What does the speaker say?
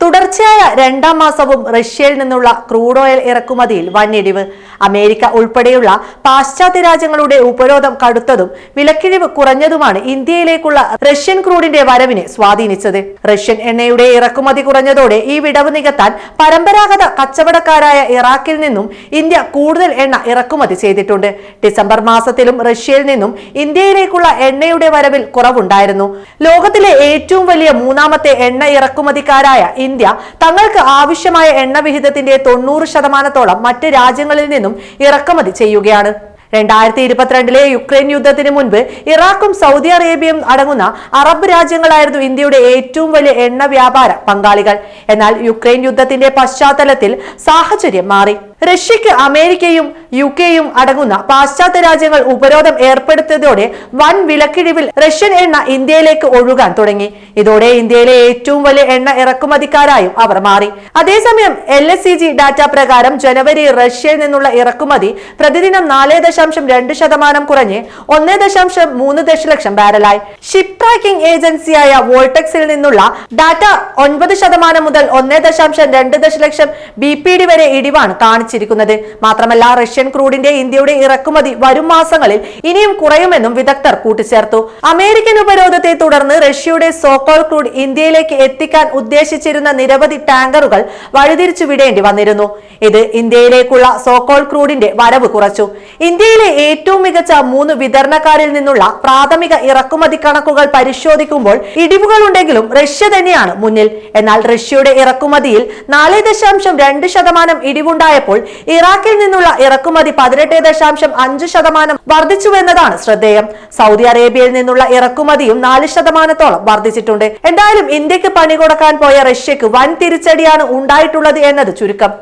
തുടർച്ചയായ രണ്ടാം മാസവും റഷ്യയിൽ നിന്നുള്ള ക്രൂഡ് ഓയിൽ ഇറക്കുമതിയിൽ വൻഇടിവ് അമേരിക്ക ഉൾപ്പെടെയുള്ള പാശ്ചാത്യ രാജ്യങ്ങളുടെ ഉപരോധം കടുത്തതും വിലക്കിഴിവ് കുറഞ്ഞതുമാണ് ഇന്ത്യയിലേക്കുള്ള റഷ്യൻ ക്രൂഡിന്റെ വരവിനെ സ്വാധീനിച്ചത്. റഷ്യൻ എണ്ണയുടെ ഇറക്കുമതി കുറഞ്ഞതോടെ ഈ വിടവ് നികത്താൻ പരമ്പരാഗത കച്ചവടക്കാരായ ഇറാഖിൽ നിന്നും ഇന്ത്യ കൂടുതൽ എണ്ണ ഇറക്കുമതി ചെയ്തിട്ടുണ്ട്. ഡിസംബർ മാസത്തിലും റഷ്യയിൽ നിന്നും ഇന്ത്യയിലേക്കുള്ള എണ്ണയുടെ വരവിൽ കുറവുണ്ടായിരുന്നു. ലോകത്തിലെ ഏറ്റവും വലിയ മൂന്നാമത്തെ എണ്ണ ഇറക്കുമതിക്കാരായ ഇന്ത്യ തങ്ങൾക്ക് ആവശ്യമായ എണ്ണവിഹിതത്തിന്റെ തൊണ്ണൂറ് ശതമാനത്തോളം മറ്റ് രാജ്യങ്ങളിൽ നിന്നും ഇറക്കുമതി ചെയ്യുകയാണ്. രണ്ടായിരത്തി ഇരുപത്തിരണ്ടിലെ യുക്രൈൻ യുദ്ധത്തിന് മുൻപ് ഇറാഖും സൗദി അറേബ്യയും അടങ്ങുന്ന അറബ് രാജ്യങ്ങളായിരുന്നു ഇന്ത്യയുടെ ഏറ്റവും വലിയ എണ്ണ വ്യാപാര പങ്കാളികൾ. എന്നാൽ യുക്രൈൻ യുദ്ധത്തിന്റെ പശ്ചാത്തലത്തിൽ സാഹചര്യം മാറി. റഷ്യക്ക് അമേരിക്കയും യു കെയും അടങ്ങുന്ന പാശ്ചാത്യ രാജ്യങ്ങൾ ഉപരോധം ഏർപ്പെടുത്തിയതോടെ വൻ വിലക്കിഴിവിൽ റഷ്യൻ എണ്ണ ഇന്ത്യയിലേക്ക് ഒഴുകാൻ തുടങ്ങി. ഇതോടെ ഇന്ത്യയിലെ ഏറ്റവും വലിയ എണ്ണ ഇറക്കുമതിക്കാരായും അവർ മാറി. അതേസമയം L S C G data പ്രകാരം ജനുവരി റഷ്യയിൽ നിന്നുള്ള ഇറക്കുമതി പ്രതിദിനം നാല് ദശാംശം രണ്ട് ശതമാനം കുറഞ്ഞ് ഒന്ന് ദശാംശം മൂന്ന് ദശലക്ഷം ബാരലായി. ഷിപ്പ് ട്രാക്കിംഗ് ഏജൻസിയായ വോൾടെക്സിൽ നിന്നുള്ള ഡാറ്റ ഒൻപത് ശതമാനം മുതൽ ഒന്ന് ദശാംശം രണ്ട് ദശലക്ഷം ബി പി ഡി വരെ ഇടിവാണ് കാണിച്ചിരിക്കുന്നത്. മാത്രമല്ല റഷ്യൻ ക്രൂഡിന്റെ ഇന്ത്യയുടെ ഇറക്കുമതി വരും മാസങ്ങളിൽ ഇനിയും കുറയുമെന്നും വിദഗ്ധർ കൂട്ടിച്ചേർത്തു. അമേരിക്കൻ ഉപരോധത്തെ തുടർന്ന് റഷ്യയുടെ സോക്കോൾ ക്രൂഡ് ഇന്ത്യയിലേക്ക് എത്തിക്കാൻ ഉദ്ദേശിച്ചിരുന്ന നിരവധി ടാങ്കറുകൾ വഴിതിരിച്ചു വിടേണ്ടി വന്നിരുന്നു. ഇത് ഇന്ത്യയിലേക്കുള്ള സോക്കോൾ ക്രൂഡിന്റെ വരവ് കുറച്ചു. ഇന്ത്യയിലെ ഏറ്റവും മികച്ച മൂന്ന് വിതരണക്കാരിൽ നിന്നുള്ള പ്രാഥമിക ഇറക്കുമതി കണക്കുകൾ പരിശോധിക്കുമ്പോൾ ഇടിവുകളുണ്ടെങ്കിലും റഷ്യ തന്നെയാണ് മുന്നിൽ. എന്നാൽ റഷ്യയുടെ ഇറക്കുമതിയിൽ നാല് ദശാംശം രണ്ട് ശതമാനം ഇടിവുണ്ടായപ്പോൾ ഇറാഖിൽ നിന്നുള്ള ഇറക്കുമതി പതിനെട്ട് ദശാംശം അഞ്ച് ശതമാനം വർദ്ധിച്ചുവെന്നതാണ് ശ്രദ്ധേയം. സൗദി അറേബ്യയിൽ നിന്നുള്ള ഇറക്കുമതിയും നാല് ശതമാനത്തോളം വർദ്ധിച്ചിട്ടുണ്ട്. എന്തായാലും ഇന്ത്യയ്ക്ക് പണി കൊടുക്കാൻ പോയ റഷ്യക്ക് വൻ തിരിച്ചടിയാണ് ഉണ്ടായിട്ടുള്ളത് എന്നത് ചുരുക്കം.